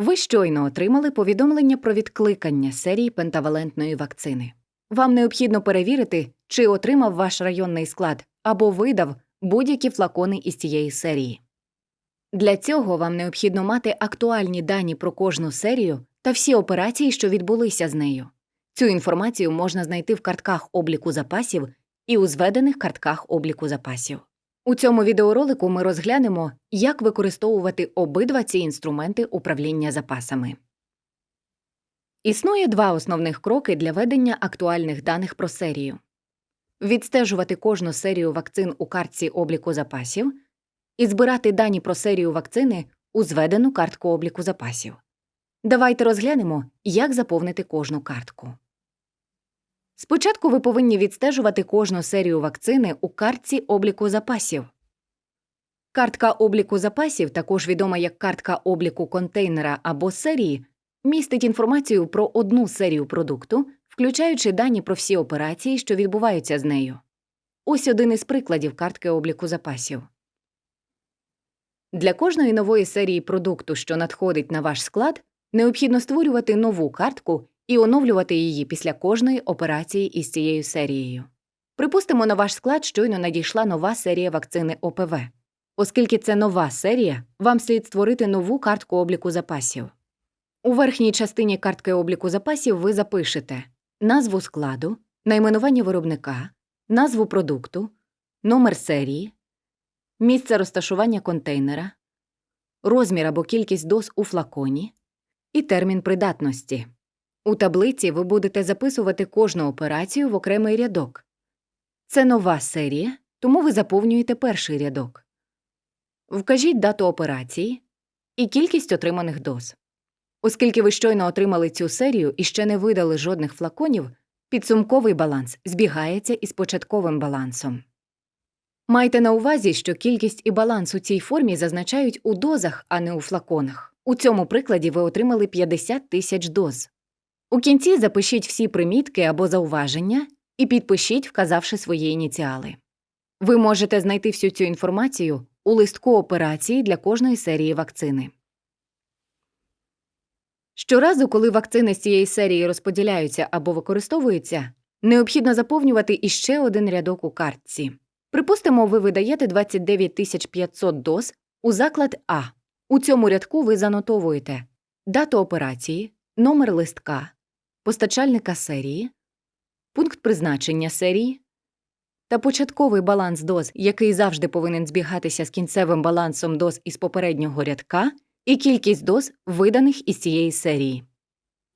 Ви щойно отримали повідомлення про відкликання серії пентавалентної вакцини. Вам необхідно перевірити, чи отримав ваш районний склад або видав будь-які флакони із цієї серії. Для цього вам необхідно мати актуальні дані про кожну серію та всі операції, що відбулися з нею. Цю інформацію можна знайти в картках обліку запасів і у зведених картках обліку запасів. У цьому відеоролику ми розглянемо, як використовувати обидва ці інструменти управління запасами. Існує два основних кроки для ведення актуальних даних про серію: відстежувати кожну серію вакцин у картці обліку запасів і збирати дані про серію вакцини у зведену картку обліку запасів. Давайте розглянемо, як заповнити кожну картку. Спочатку ви повинні відстежувати кожну серію вакцини у картці обліку запасів. Картка обліку запасів, також відома як картка обліку контейнера або серії, містить інформацію про одну серію продукту, включаючи дані про всі операції, що відбуваються з нею. Ось один із прикладів картки обліку запасів. Для кожної нової серії продукту, що надходить на ваш склад, необхідно створювати нову картку і оновлювати її після кожної операції із цією серією. Припустимо, на ваш склад щойно надійшла нова серія вакцини ОПВ. Оскільки це нова серія, вам слід створити нову картку обліку запасів. У верхній частині картки обліку запасів ви запишете назву складу, найменування виробника, назву продукту, номер серії, місце розташування контейнера, розмір або кількість доз у флаконі і термін придатності. У таблиці ви будете записувати кожну операцію в окремий рядок. Це нова серія, тому ви заповнюєте перший рядок. Вкажіть дату операції і кількість отриманих доз. Оскільки ви щойно отримали цю серію і ще не видали жодних флаконів, підсумковий баланс збігається із початковим балансом. Майте на увазі, що кількість і баланс у цій формі зазначають у дозах, а не у флаконах. У цьому прикладі ви отримали 50 тисяч доз. У кінці запишіть всі примітки або зауваження і підпишіть, вказавши свої ініціали. Ви можете знайти всю цю інформацію у листку операції для кожної серії вакцини. Щоразу, коли вакцини з цієї серії розподіляються або використовуються, необхідно заповнювати іще один рядок у картці. Припустимо, ви видаєте 29 500 доз у заклад А. У цьому рядку ви занотовуєте дату операції, номер листка, постачальника серії, пункт призначення серії та початковий баланс доз, який завжди повинен збігатися з кінцевим балансом доз із попереднього рядка, і кількість доз, виданих із цієї серії.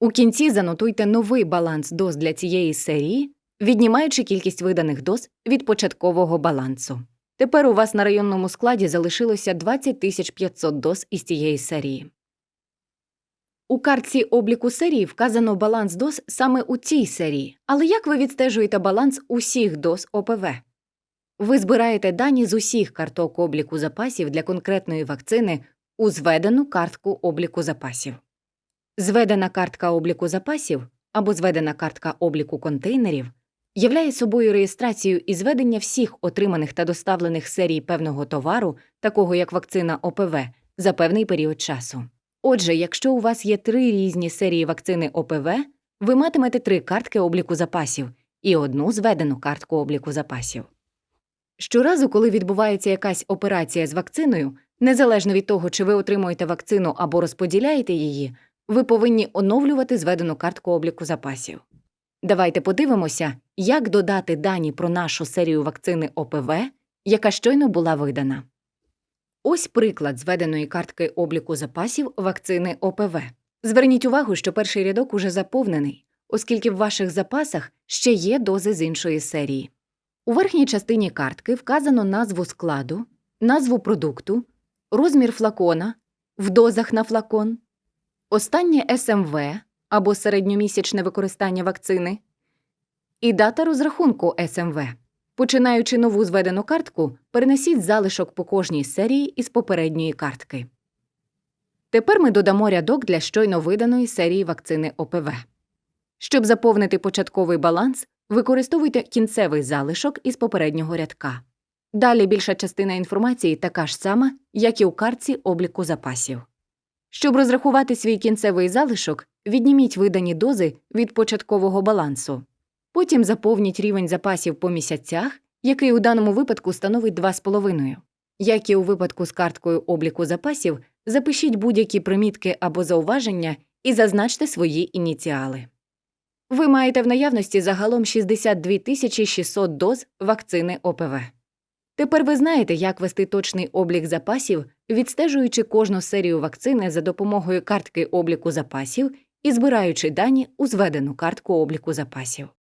У кінці занотуйте новий баланс доз для цієї серії, віднімаючи кількість виданих доз від початкового балансу. Тепер у вас на районному складі залишилося 20 500 доз із цієї серії. У картці обліку серії вказано баланс доз саме у цій серії, але як ви відстежуєте баланс усіх доз ОПВ? Ви збираєте дані з усіх карток обліку запасів для конкретної вакцини у зведену картку обліку запасів. Зведена картка обліку запасів або зведена картка обліку контейнерів являє собою реєстрацію і зведення всіх отриманих та доставлених серій певного товару, такого як вакцина ОПВ, за певний період часу. Отже, якщо у вас є три різні серії вакцини ОПВ, ви матимете три картки обліку запасів і одну зведену картку обліку запасів. Щоразу, коли відбувається якась операція з вакциною, незалежно від того, чи ви отримуєте вакцину або розподіляєте її, ви повинні оновлювати зведену картку обліку запасів. Давайте подивимося, як додати дані про нашу серію вакцини ОПВ, яка щойно була видана. Ось приклад зведеної картки обліку запасів вакцини ОПВ. Зверніть увагу, що перший рядок уже заповнений, оскільки в ваших запасах ще є дози з іншої серії. У верхній частині картки вказано назву складу, назву продукту, розмір флакона, в дозах на флакон, останнє СМВ або середньомісячне використання вакцини і дата розрахунку СМВ. Починаючи нову зведену картку, перенесіть залишок по кожній серії із попередньої картки. Тепер ми додамо рядок для щойно виданої серії вакцини ОПВ. Щоб заповнити початковий баланс, використовуйте кінцевий залишок із попереднього рядка. Далі більша частина інформації така ж сама, як і у картці обліку запасів. Щоб розрахувати свій кінцевий залишок, відніміть видані дози від початкового балансу. Потім заповніть рівень запасів по місяцях, який у даному випадку становить 2,5. Як і у випадку з карткою обліку запасів, запишіть будь-які примітки або зауваження і зазначте свої ініціали. Ви маєте в наявності загалом 62 тисячі 600 доз вакцини ОПВ. Тепер ви знаєте, як вести точний облік запасів, відстежуючи кожну серію вакцини за допомогою картки обліку запасів і збираючи дані у зведену картку обліку запасів.